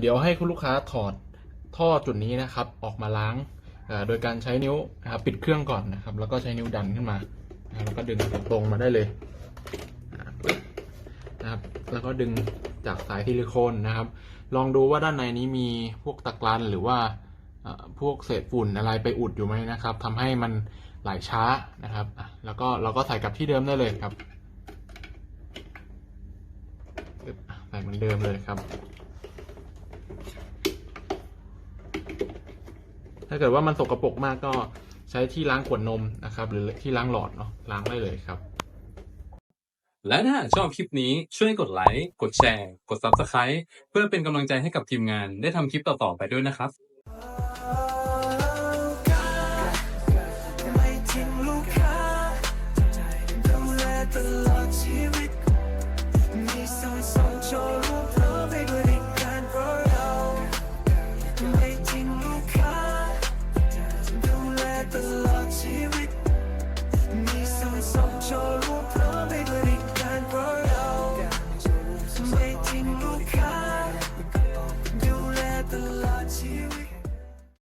เดี๋ยวให้คุณลูกค้าถอดท่อจุดนี้นะครับ ออกมาล้างโดยการใช้นิ้วนะครับปิดเครื่องก่อนนะครับ แล้วก็ใช้นิ้วดันขึ้นมาแล้วก็ดึงตรงมาได้เลยนะครับ แล้วก็ดึงจากสายซิลิโคนนะครับ ลองดูว่าด้านในนี้มีพวกตะกรันหรือว่าพวกเศษฝุ่นอะไรไปอุดอยู่ไหมนะครับทำให้มันไหลช้านะครับ แล้วก็เราก็ใส่กลับที่เดิมได้เลยครับใส่เหมือนเดิมเลยครับ ถ้าเกิดว่ามันสกรปรกมากก็ใช้ที่ล้างขวดนมนะครับ หรือที่ล้างหลอดเนาะล้างได้เลยครับ และถ้าชอบคลิปนี้ช่วยกดไลค์กดแชร์ กด Subscribe เพื่อเป็นกำลังใจให้กับทีมงานได้ทำคลิปต่อๆไปด้วยนะครับ see you